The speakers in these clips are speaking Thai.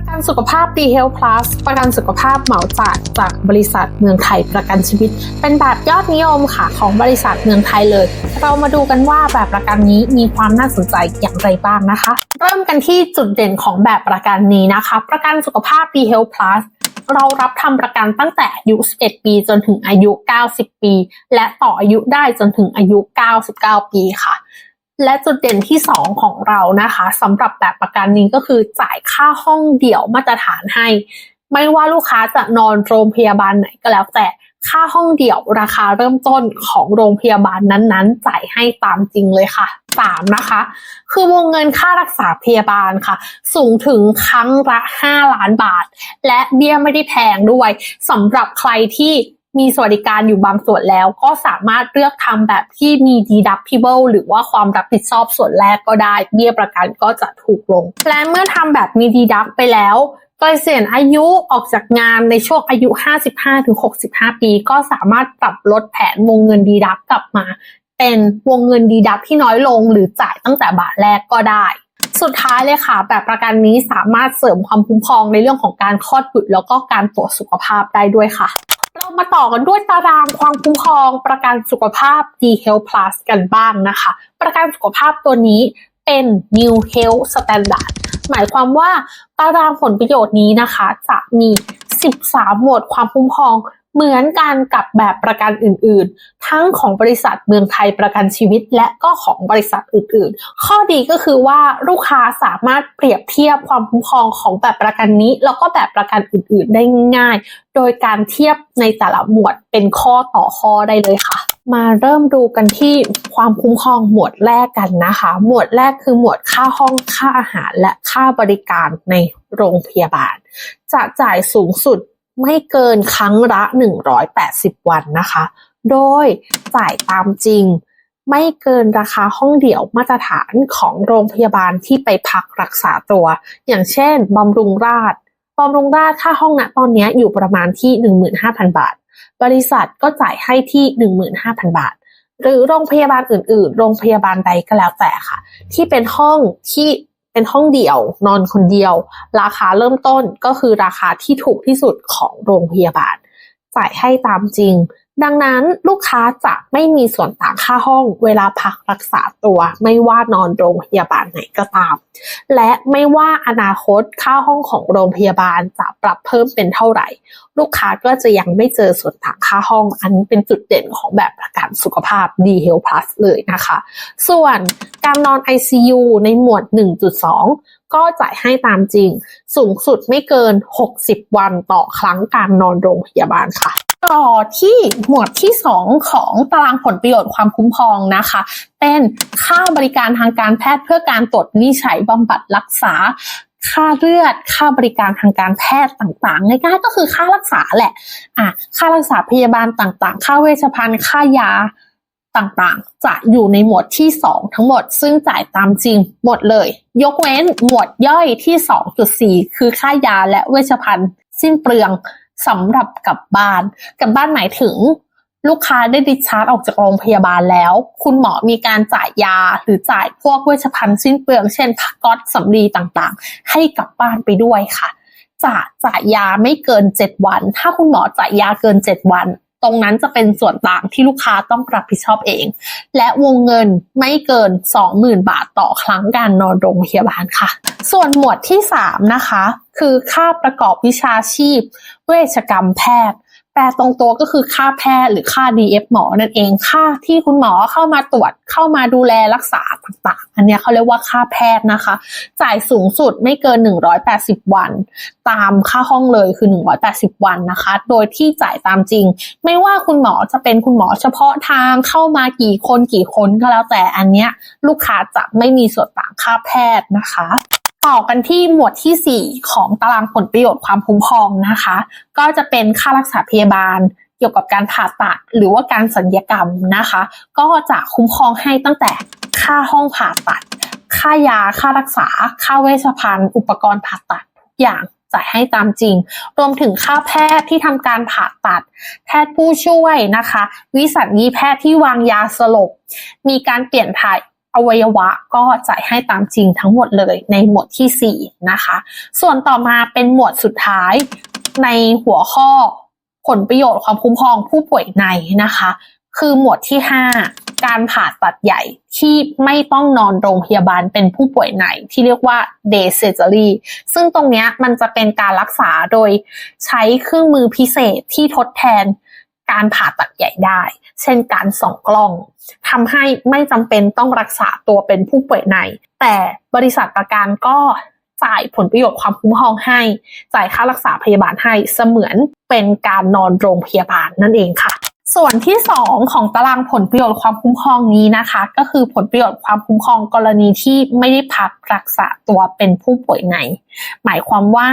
ประกันสุขภาพ D Health Plus ประกันสุขภาพเหมาจ่ายจากบริษัทเมืองไทยประกันชีวิต เป็นแบบยอดนิยมค่ะของบริษัทเมืองไทยเลย เรามาดูกันว่าแบบประกันนี้มีความน่าสนใจอย่างไรบ้างนะคะ เริ่มกันที่จุดเด่นของแบบประกันนี้นะคะ ประกันสุขภาพ D Health Plus เรารับทำประกันตั้งแต่อายุ 11 ปี จนถึงอายุ 90 ปี และต่ออายุได้จนถึงอายุ 99 ปีค่ะ และจุดเด่นที่ 2 ของเรานะคะสำหรับแบบประกันนี้ก็คือจ่ายค่าห้องเดี่ยวมาตรฐานให้ ไม่ว่าลูกค้าจะนอนโรงพยาบาลไหนก็แล้วแต่ค่าห้องเดี่ยวราคาเริ่มต้นของโรงพยาบาลนั้นๆ จ่ายให้ตามจริงเลยค่ะ 3 นะคะ คือวงเงินค่ารักษาพยาบาลค่ะ สูงถึงครั้งละ 5 ล้านบาท และเบี้ยไม่ได้แพงด้วยสำหรับใครที่ มีสวัสดิการอยู่บางส่วนแล้ว ก็สามารถเลือกทำแบบที่มี deductible หรือว่าความรับผิดชอบส่วนแรกก็ได้ เบี้ยประกันก็จะถูกลง และเมื่อทำแบบมี deduct ไปแล้วเกษียณอายุออกจากงานในช่วงอายุ 55-65 ปี ก็สามารถปรับลดแผนวงเงินดีดักกลับมา เป็นวงเงินดีดักที่น้อยลงหรือจ่ายตั้งแต่บาทแรกก็ได้ สุดท้ายเลยค่ะ แบบประกันนี้สามารถเสริมความคุ้มครองในเรื่องของการคลอดบุตรแล้วก็การตรวจสุขภาพได้ด้วยค่ะ เรามาต่อกันด้วยตารางความคุ้มครองประกันสุขภาพ D Health Plus กันบ้างนะคะ ประกันสุขภาพตัวนี้เป็น New Health Standard หมายความว่าตารางผลประโยชน์นี้นะคะ จะมี 13 หมวดความคุ้มครอง เหมือนกันกับแบบประกันอื่นๆ ทั้งของบริษัทเมืองไทยประกันชีวิต และก็ของบริษัทอื่นๆ ข้อดีก็คือว่าลูกค้าสามารถเปรียบเทียบความคุ้มครองของแบบประกันนี้ แล้วก็แบบประกันอื่นๆ ได้ง่าย โดยการเทียบในแต่ละหมวดเป็นข้อต่อข้อได้เลยค่ะ มาเริ่มดูกันที่ความคุ้มครองหมวดแรกกันนะคะ หมวดแรกคือหมวดค่าห้องค่าอาหารและค่าบริการในโรงพยาบาล จะจ่ายสูงสุด ไม่เกินครั้งละ 180 วันนะคะ โดยจ่ายตามจริง ไม่เกินราคาห้องเดี่ยวมาตรฐานของโรงพยาบาลที่ไปพักรักษาตัว อย่างเช่นบำรุงราษฎร์บำรุงราษฎร์ค่าห้องณตอนนี้อยู่ประมาณที่ 15,000 บาท บริษัทก็จ่ายให้ที่ 15,000 บาท หรือโรงพยาบาลอื่น ๆ โรงพยาบาลใดก็แล้วแต่ค่ะ ที่เป็นห้องที่ เป็นห้องเดี่ยวนอนคนเดียว ราคาเริ่มต้นก็คือราคาที่ถูกที่สุดของโรงพยาบาล จ่ายให้ตามจริง ดังนั้นลูกค้าจะไม่มีส่วนต่างค่าห้อง เวลาพักรักษาตัว ไม่ว่านอนโรงพยาบาลไหนก็ตาม และไม่ว่าอนาคตค่าห้องของโรงพยาบาลจะปรับเพิ่มเป็นเท่าไหร่ ลูกค้าก็จะยังไม่เจอส่วนต่างค่าห้อง อันนี้เป็นจุดเด่นของแบบประกันสุขภาพ D Health Plus เลยนะคะ ส่วนการนอน ICU ในหมวด 1.2 ก็จ่ายให้ตามจริง สูงสุดไม่เกิน 60 วันต่อครั้งการนอนโรงพยาบาลค่ะ ต่อที่หมวดที่ 2 ของตารางผลประโยชน์ความคุ้มครองนะคะ เป็นค่าบริการทางการแพทย์เพื่อการตรวจวินิจฉัยบำบัดรักษาค่าเลือด ค่าบริการทางการแพทย์ต่างๆ ง่ายๆก็คือค่ารักษาแหละ อะ ค่ารักษาพยาบาลต่างๆ ค่าเวชภัณฑ์ ค่ายา ต่างๆ จะอยู่ในหมวดที่ 2 ทั้งหมด ซึ่งจ่ายตามจริงหมดเลย ยกเว้นหมวดย่อยที่ 2.4 คือค่ายาและเวชภัณฑ์ สิ้นเปลืองสำหรับกลับบ้าน กลับบ้านหมายถึง ลูกค้าได้ดิชาร์จออกจากโรงพยาบาลแล้ว คุณหมอมีการจ่ายยาหรือจ่ายพวกเวชภัณฑ์สิ้นเปลือง เช่นพักก๊อตสำลีต่างๆ ให้กลับบ้านไปด้วยค่ะ จะจ่ายยาไม่เกิน 7 วัน ถ้าคุณหมอจ่ายยาเกิน 7 วัน ตรงนั้นจะเป็นส่วนต่างที่ลูกค้าต้องรับผิดชอบเอง และวงเงินไม่เกิน 20,000 บาทต่อครั้งการนอนโรงพยาบาลค่ะ ส่วนหมวดที่ 3 นะคะ คือค่าประกอบวิชาชีพ เวชกรรมแพทย์ แปลตรงตัวก็คือค่าแพทย์หรือค่า DF หมอนั่นเองค่าที่คุณหมอเข้ามาตรวจเข้ามาดูแลรักษาต่างๆ อันนี้เขาเรียกว่าค่าแพทย์นะคะ จ่ายสูงสุดไม่เกิน 180 วัน ตามค่าห้องเลยคือ 180 วันนะคะ โดยที่จ่ายตามจริง ไม่ว่าคุณหมอจะเป็นคุณหมอเฉพาะทางเข้ามากี่คนกี่คนก็แล้วแต่อันเนี้ยลูกค้าจะไม่มีส่วนต่างค่าแพทย์นะคะ ต่อกันที่หมวดที่ 4 ของตารางผลประโยชน์ความคุ้มครองนะคะ ก็จะเป็นค่ารักษาพยาบาลเกี่ยวกับการผ่าตัดหรือว่าการสัญญกรรมนะคะ ก็จะคุ้มครองให้ตั้งแต่ค่าห้องผ่าตัด ค่ายาค่ารักษา ค่าเวชภัณฑ์ อุปกรณ์ผ่าตัดทุกอย่างจ่ายให้ตามจริง รวมถึงค่าแพทย์ที่ทำการผ่าตัด แพทย์ผู้ช่วยนะคะ วิสัญญีแพทย์ที่วางยาสลบ มีการเปลี่ยนถ่าย อวัยวะก็จ่ายให้ตามจริงทั้งหมดเลยในหมวดที่ 4 นะคะ ส่วนต่อมาเป็นหมวดสุดท้ายในหัวข้อผลประโยชน์ความคุ้มครองผู้ป่วยในนะคะ คือหมวดที่ 5 การผ่าตัดใหญ่ที่ไม่ต้องนอนโรงพยาบาลเป็นผู้ป่วยในที่เรียกว่า day surgery ซึ่งตรงนี้มันจะเป็นการรักษาโดยใช้เครื่องมือพิเศษที่ทดแทน การผ่าตัดใหญ่ได้ เช่นการส่องกล้องทำให้ไม่จำเป็นต้องรักษาตัวเป็นผู้ป่วยใน แต่บริษัทประกันก็จ่ายผลประโยชน์ความคุ้มครองให้ จ่ายค่ารักษาพยาบาลให้เสมือนเป็นการนอนโรงพยาบาลนั่นเองค่ะ ส่วนที่ 2 ของตารางผลประโยชน์ความคุ้มครองนี้นะคะ ก็คือผลประโยชน์ความคุ้มครองกรณีที่ไม่ได้พักรักษาตัวเป็นผู้ป่วยใน หมายความว่า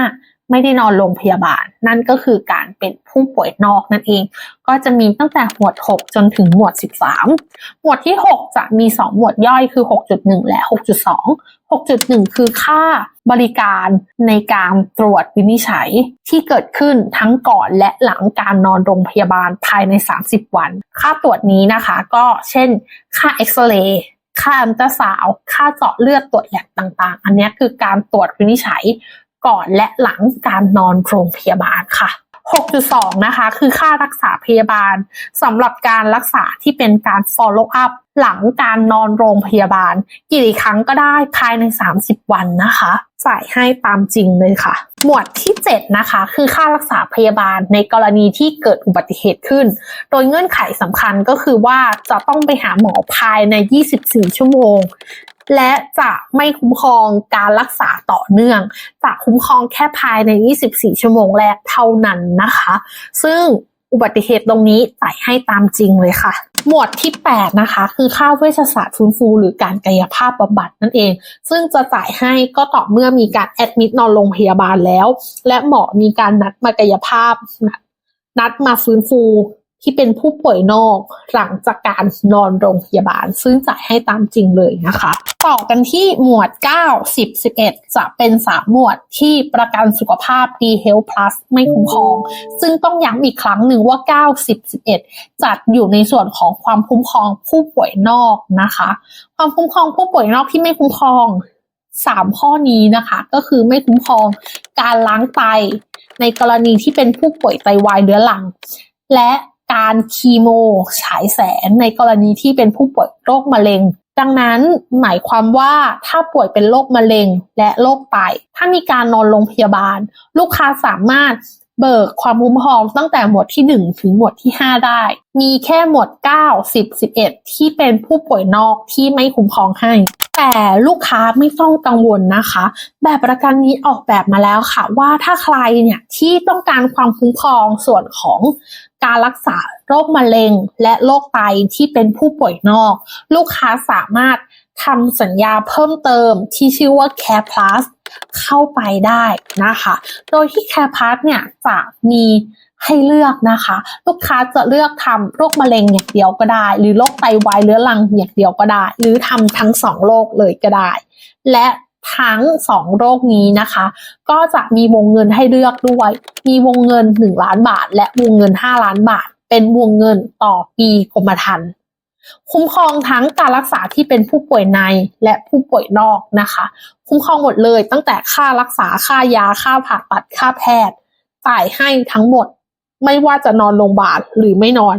ไม่ได้นอนโรงพยาบาล นั่นก็คือการเป็นผู้ป่วยนอกนั่นเอง ก็จะมีตั้งแต่หมวด 6 จนถึงหมวด 13 หมวดที่ 6 จะมี 2 หมวดย่อยคือ 6.1 และ 6.2 6.1 คือค่าบริการในการตรวจวินิจฉัยที่เกิดขึ้นทั้งก่อนและหลังการนอนโรงพยาบาลภายใน 30 วัน ค่าตรวจนี้นะคะ ก็เช่น ค่าเอ็กซเรย์ค่าอันตราซาว ค่าเจาะเลือดตรวจแลบต่างๆ อันนี้คือการตรวจวินิจฉัย ก่อนและหลังการนอนโรงพยาบาลค่ะ 6.2 นะคะ คือค่ารักษาพยาบาลสำหรับการรักษาที่เป็นการ follow up หลังการนอนโรงพยาบาล กี่ครั้งก็ได้ภายใน 30 วันนะคะจ่ายให้ตามจริงเลยค่ะ หมวดที่ 7 นะคะ คือค่ารักษาพยาบาลในกรณีที่เกิดอุบัติเหตุขึ้น โดยเงื่อนไขสำคัญก็คือว่าจะต้องไปหาหมอภายใน 24 ชั่วโมง และจะไม่คุ้มครองการรักษาต่อเนื่อง จะคุ้มครองแค่ภายใน 24 ชั่วโมงแรกเท่านั้นนะคะ ซึ่งอุบัติเหตุตรงนี้จ่ายให้ตามจริงเลยค่ะ หมวดที่ 8 นะคะ คือค่าเวชศาสตร์ฟื้นฟู หรือการกายภาพบำบัดนั่นเอง ซึ่งจะจ่ายให้ก็ต่อเมื่อมีการแอดมิดนอนโรงพยาบาลแล้ว และหมอมีการนัดมากายภาพนัดมาฟื้นฟู ที่เป็นผู้ป่วยนอกหลังจากการนอนโรงพยาบาล ซึ่งจ่ายให้ตามจริงเลยนะคะ ต่อกันที่หมวด 9 10 11 จะเป็น3หมวดที่ประกันสุขภาพ D Health Plus ไม่คุ้มครอง ซึ่งต้องย้ำอีกครั้งหนึ่งว่า 9 10 11 จัดอยู่ในส่วนของความคุ้มครองผู้ป่วยนอกนะคะ ความคุ้มครองผู้ป่วยนอกที่ไม่คุ้มครอง3ข้อนี้นะคะ ก็คือไม่คุ้มครองการล้างไต ในกรณีที่เป็นผู้ป่วยไตวายเรื้อรัง และ การคีโมฉายแสงในกรณีที่เป็นผู้ป่วยโรคมะเร็ง ดังนั้นหมายความว่าถ้าป่วยเป็นโรคมะเร็งและโรคไต ถ้ามีการนอนโรงพยาบาล ลูกค้าสามารถเบิกความคุ้มครองตั้งแต่หมวดที่ 1 ถึงหมวดที่ 5 ได้ มีแค่หมวด 9 10 11 ที่เป็นผู้ป่วยนอกที่ไม่คุ้มครองให้ แต่ลูกค้าไม่ต้องกังวลนะคะ แบบประกันนี้ออกแบบมาแล้วค่ะว่าถ้าใครเนี่ยที่ต้องการความคุ้มครองส่วนของ การรักษาโรคมะเร็งและโรคไตที่เป็นผู้ป่วยนอก ลูกค้าสามารถทำสัญญาเพิ่มเติมที่ชื่อว่า Care Plus เข้าไปได้นะคะ โดยที่ Care Plus เนี่ยจะมีให้เลือกนะคะ ลูกค้าจะเลือกทำโรคมะเร็งอย่างเดียวก็ได้ หรือโรคไตวายเรื้อรังอย่างเดียวก็ได้ หรือทำทั้งสองโรคเลยก็ได้ และ ทั้งสองโรคนี้นะคะ ก็จะมีวงเงินให้เลือกด้วย มีวงเงิน 1 ล้านบาท และวงเงิน 5 ล้านบาท เป็นวงเงินต่อปีกรมธรรม์คุ้มครองทั้งการรักษาที่เป็นผู้ป่วยในและผู้ป่วยนอกนะคะ คุ้มครองหมดเลยตั้งแต่ค่ารักษาค่ายาค่าผ่าตัดค่าแพทย์จ่ายให้ทั้งหมด ไม่ว่าจะนอนโรงพยาบาลหรือไม่นอน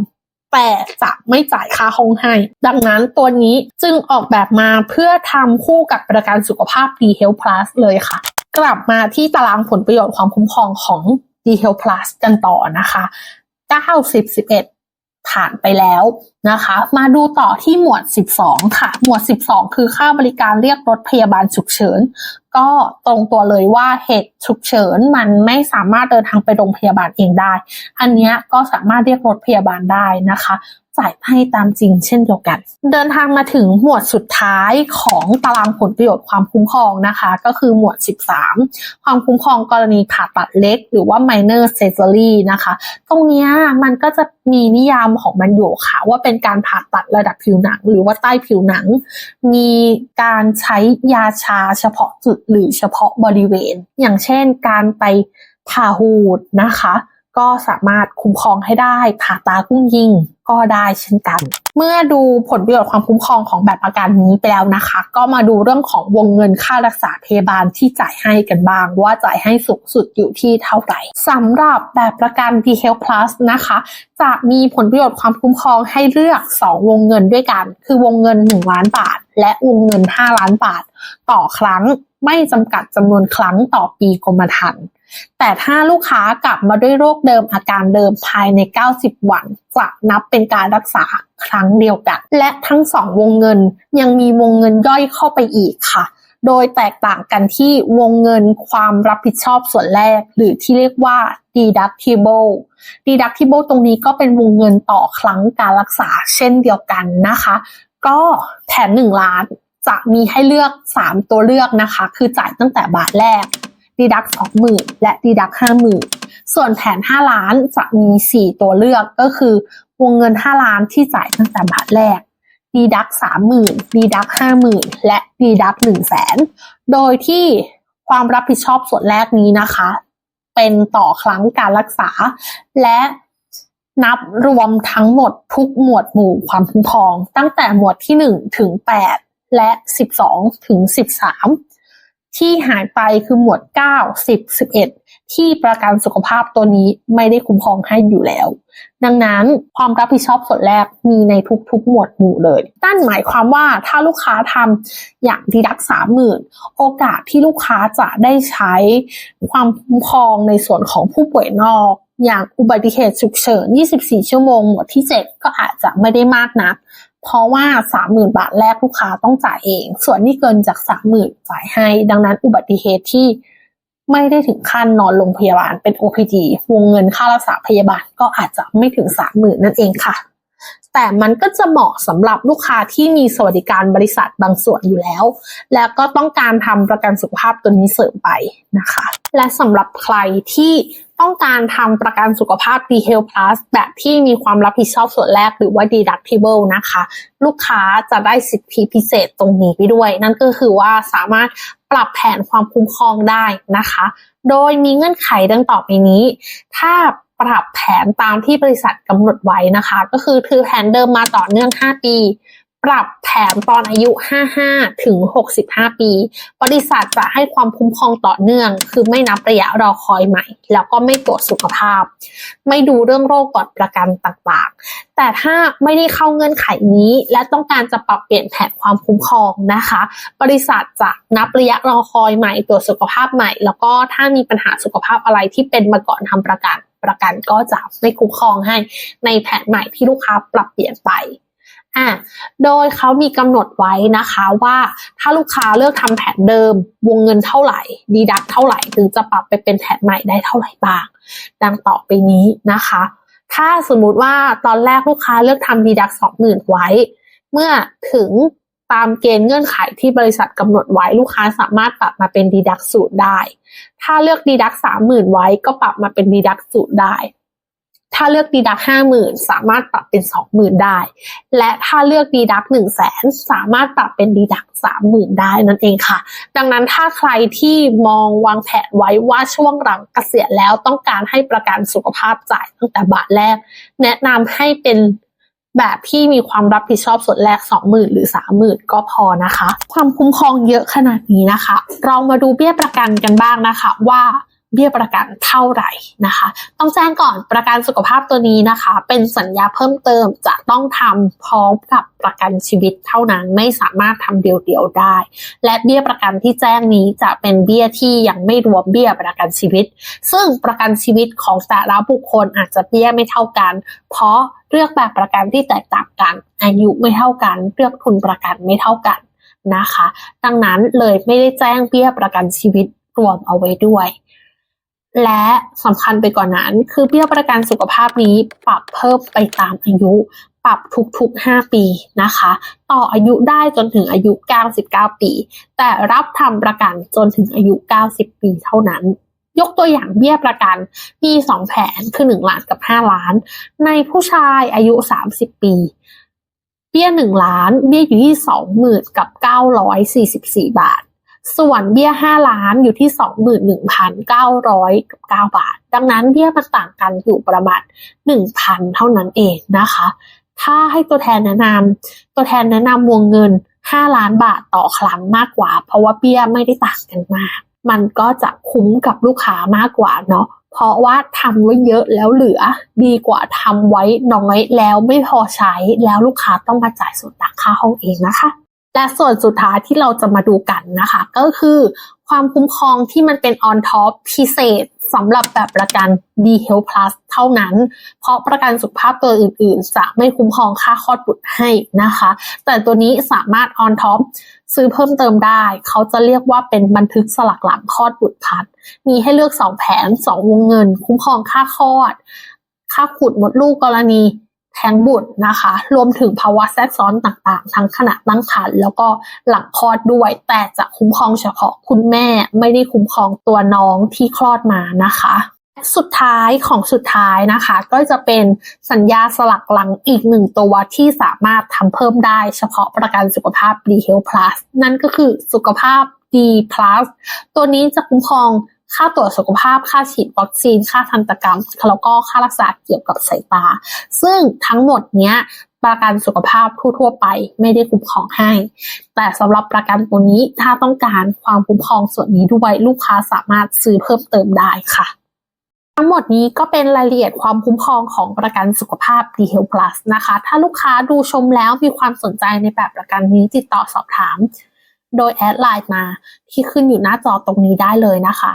แต่จะไม่จ่ายค่าห้องให้ ดังนั้นตัวนี้จึงออกแบบมาเพื่อทำคู่กับประกันสุขภาพ D Health Plus เลยค่ะ กลับมาที่ตารางผลประโยชน์ความคุ้มครองของ D Health Plus กันต่อนะคะ9 10 11 ผ่านไปแล้วนะคะ มาดูต่อที่หมวด 12 ค่ะ หมวด 12 คือค่าบริการเรียกรถพยาบาลฉุกเฉิน ก็ตรงตัวเลยว่าเหตุฉุกเฉินมันไม่สามารถเดินทางไปโรงพยาบาลเองได้ อันนี้ก็สามารถเรียกรถพยาบาลได้นะคะ จ่ายให้ตามจริงเช่นเดียวกัน เดินทางมาถึงหมวดสุดท้ายของตารางผลประโยชน์ความคุ้มครองนะคะ ก็คือหมวด 13 ความคุ้มครองกรณีผ่าตัดเล็ก หรือว่า minor surgery นะคะ ตรงนี้มันก็จะมีนิยามของมันอยู่ค่ะ ว่าเป็นการผ่าตัดระดับผิวหนัง หรือว่าใต้ผิวหนัง มีการใช้ยาชาเฉพาะจุดหรือเฉพาะบริเวณ อย่างเช่นการไปผ่าหูดนะคะ ก็สามารถคุ้มครองให้ได้ผ่าตากุ้งยิงก็ได้เช่นกัน เมื่อดูผลประโยชน์ความคุ้มครองของแบบประกันนี้ไปแล้วนะคะ ก็มาดูเรื่องของวงเงินค่ารักษาพยาบาลที่จ่ายให้กันบ้าง ว่าจ่ายให้สูงสุดอยู่ที่เท่าไหร่สำหรับแบบประกัน d h e a l t h Plus นะคะ จะมีผลประโยชน์ความคุ้มครองให้เลือก 2 วงเงินด้วยกัน คือวงเงิน 1 ล้านบาท และวงเงิน 5 ล้านบาท ต่อครั้งไม่จำกัดจำนวนครั้งต่อปีกรมธรรม์ แต่ถ้าลูกค้ากลับมาด้วยโรคเดิมอาการเดิมภายใน 90 วันจะนับเป็นการรักษาครั้งเดียวกัน และทั้งสองวงเงินยังมีวงเงินย่อยเข้าไปอีกค่ะ โดยแตกต่างกันที่วงเงินความรับผิดชอบส่วนแรก หรือที่เรียกว่า deductible deductible ตรงนี้ก็เป็นวงเงินต่อครั้งการรักษาเช่นเดียวกันนะคะ ก็แถม1ล้านจะมีให้เลือก 3 ตัวเลือกนะคะ คือจ่ายตั้งแต่บาทแรก ดีดักสองหมื่นและดีดักห้าหมื่นส่วนแผนห้าล้านจะมีสี่ตัวเลือกก็คือ วงเงินห้าล้านที่จ่ายตั้งแต่บาทแรกดีดักสามหมื่นดีดักห้าหมื่นและดีดักหนึ่งแสนโดยที่ความรับผิดชอบส่วนแรกนี้นะคะ เป็นต่อครั้งการรักษา และนับรวมทั้งหมดทุกหมวดหมู่ความคุ้มครอง ตั้งแต่หมวดที่ 1 ถึง 8 และ 12 ถึง 13 ที่หายไปคือหมวด 9 10 11 ที่ประกันสุขภาพตัวนี้ไม่ได้คุ้มครองให้อยู่แล้ว ดังนั้นความรับผิดชอบส่วนแรกมีในทุกๆ หมวดหมู่เลยนั่นหมายความว่าถ้าลูกค้าทำอย่างดีดักสามหมื่นโอกาสที่ลูกค้าจะได้ใช้ความคุ้มครองในส่วนของผู้ป่วยนอกอย่างอุบัติเหตุฉุกเฉิน 24 ชั่วโมง หมวดที่ 7 ก็อาจจะไม่ได้มากนัก เพราะว่าสามหมื่นบาทแรกลูกค้าต้องจ่ายเอง ส่วนที่เกินจากสามหมื่นจ่ายให้ ดังนั้นอุบัติเหตุที่ไม่ได้ถึงขั้นนอนโรงพยาบาลเป็น OPD วงเงินค่ารักษาพยาบาลก็อาจจะไม่ถึงสามหมื่นนั่นเองค่ะ แต่มันก็จะเหมาะสำหรับลูกค้าที่มีสวัสดิการบริษัทบางส่วนอยู่แล้ว แล้วก็ต้องการทำประกันสุขภาพตัวนี้เสริมไปนะคะ และสำหรับใครที่ต้องการทำประกันสุขภาพ d h e a l t Plus แบบที่มีความรับผิดชอบส่วนแรกหรือว่า deductible นะคะ ลูกค้าจะได้สิทธิพิเศษตรงนี้ไปด้วย นั่นก็คือว่าสามารถปรับแผนความคุ้มครองได้นะคะ โดยมีเงื่อนไขดังต่อไปนี้ ถ้า ปรับแผนตามที่บริษัทกำหนดไว้นะคะ ก็คือถือแผนเดิมมาต่อเนื่อง 5 ปี ปรับแผนตอนอายุ 55 ถึง 65 ปี บริษัทจะให้ความคุ้มครองต่อเนื่อง คือไม่นับระยะรอคอยใหม่ แล้วก็ไม่ตรวจสุขภาพ ไม่ดูเรื่องโรคก่อนประกันต่างๆ แต่ถ้าไม่ได้เข้าเงื่อนไขนี้ และต้องการจะปรับเปลี่ยนแผนความคุ้มครองนะคะ บริษัทจะนับระยะรอคอยใหม่ ตรวจสุขภาพใหม่ แล้วก็ถ้ามีปัญหาสุขภาพอะไรที่เป็นมาก่อนทำประกัน ประกันก็จะไม่คุ้มครองให้ในแผนใหม่ที่ลูกค้าปรับเปลี่ยนไปอะโดยเขามีกำหนดไว้นะคะว่าถ้าลูกค้าเลือกทำแผนเดิม วงเงินเท่าไหร่ ดีดักเท่าไหร่ ถึงจะปรับไปเป็นแผนใหม่ได้เท่าไหร่บ้าง ดังต่อไปนี้นะคะ ถ้าสมมุติว่าตอนแรกลูกค้าเลือกทำดีดักสองหมื่นไว้ เมื่อถึง ตามเกณฑ์เงื่อนไขที่บริษัทกำหนดไว้ลูกค้าสามารถปรับมาเป็นดีดักสูตรได้ ถ้าเลือกดีดักสามหมื่นไว้ก็ปรับมาเป็นดีดักสูตรได้ ถ้าเลือกดีดักห้าหมื่นสามารถปรับเป็นสองหมื่นได้ และถ้าเลือกดีดักหนึ่งแสนสามารถปรับเป็นดีดักสามหมื่นได้นั่นเองค่ะ ดังนั้นถ้าใครที่มองวางแผนไว้ว่าช่วงหลังเกษียณแล้วต้องการให้ประกันสุขภาพจ่ายตั้งแต่บาทแรก แนะนำให้เป็น แบบที่มีความรับผิดชอบส่วนแรกสองหมื่นหรือสามหมื่นก็พอนะคะ ความคุ้มครองเยอะขนาดนี้นะคะ เรามาดูเบี้ยประกันกันบ้างนะคะว่า เบี้ยประกันเท่าไหร่นะคะ ต้องแจ้งก่อนประกันสุขภาพตัวนี้นะคะ เป็นสัญญาเพิ่มเติมจะต้องทำพร้อมกับประกันชีวิตเท่านั้นไม่สามารถทำเดียวๆได้ และเบี้ยประกันที่แจ้งนี้จะเป็นเบี้ยที่ยังไม่รวมเบี้ยประกันชีวิต ซึ่งประกันชีวิตของแต่ละบุคคลอาจจะเบี้ยไม่เท่ากัน เพราะเลือกแบบประกันที่แตกต่างกัน อายุไม่เท่ากัน เลือกทุนประกันไม่เท่ากันนะคะ ดังนั้นเลยไม่ได้แจ้งเบี้ยประกันชีวิตรวมเอาไว้ด้วย และสำคัญไปกว่านนั้น คือเบี้ยประกันสุขภาพนี้ปรับเพิ่มไปตามอายุ ปรับทุกๆ 5 ปีนะคะ ต่ออายุได้จนถึงอายุ 99 ปี แต่รับทำประกันจนถึงอายุ 90 ปีเท่านั้น ยกตัวอย่างเบี้ยประกันมี 2 แผนคือ 1 ล้านกับ 5 ล้าน ในผู้ชายอายุ 30 ปี เบี้ย 1 ล้าน เบี้ยอยู่ที่ 20,000 กับ 944 บาท ส่วนเบี้ย 5 ล้านอยู่ที่ 21,909 บาท ดังนั้นเบี้ยมันต่างกันอยู่ประมาณ 1,000 เท่านั้นเองนะคะ ถ้าให้ตัวแทนแนะนำตัวแทนแนะนำวงเงิน 5 ล้านบาทต่อครั้งมากกว่า เพราะว่าเบี้ยไม่ได้ต่างกันมาก มันก็จะคุ้มกับลูกค้ามากกว่าเนาะเพราะว่าทำไว้เยอะแล้วเหลือ ดีกว่าทำไว้น้อยแล้วไม่พอใช้แล้วลูกค้าต้องมาจ่ายส่วนต่างค่าห้องเองนะคะ และส่วนสุดท้ายที่เราจะมาดูกันนะคะ ก็คือความคุ้มครองที่มันเป็น on top พิเศษสำหรับแบบประกัน D Health Plus เท่านั้น เพราะประกันสุขภาพตัวอื่น ๆ จะไม่คุ้มครองค่าคลอดบุตรให้นะคะ แต่ตัวนี้สามารถ on top ซื้อเพิ่มเติมได้ เขาจะเรียกว่าเป็นบันทึกสลักหลังคลอดบุตรพัด มีให้เลือก 2 แผน 2 วงเงิน คุ้มครองค่าคลอด ค่าขุดมดลูกกรณี แท้งบุตรนะคะ รวมถึงภาวะแทรกซ้อนต่างๆ ทั้งขณะตั้งครรภ์แล้วก็หลังคลอดด้วย แต่จะคุ้มครองเฉพาะคุณแม่ไม่ได้คุ้มครองตัวน้องที่คลอดมานะคะสุดท้ายของสุดท้ายนะคะ ก็จะเป็นสัญญาสลักหลังอีกหนึ่งตัวที่สามารถทำเพิ่มได้เฉพาะประกันสุขภาพ D Health Plus นั่นก็คือสุขภาพ D Plus ตัวนี้จะคุ้มครอง ค่าตรวจสุขภาพ ค่าฉีดวัคซีน ค่าทันตกรรม แล้วก็ค่ารักษาเกี่ยวกับสายตา ซึ่งทั้งหมดเนี้ยประกันสุขภาพทั่วๆไปไม่ได้คุ้มครองให้ แต่สำหรับประกันตัวนี้ถ้าต้องการความคุ้มครองส่วนนี้ด้วยลูกค้าสามารถซื้อเพิ่มเติมได้ค่ะ ทั้งหมดนี้ก็เป็นรายละเอียดความคุ้มครองของประกันสุขภาพ D Health Plus นะคะ ถ้าลูกค้าดูชมแล้วมีความสนใจในแบบประกันนี้ติดต่อสอบถาม โดยแอดไลน์มาที่ขึ้นอยู่หน้าจอตรงนี้ได้เลยนะคะ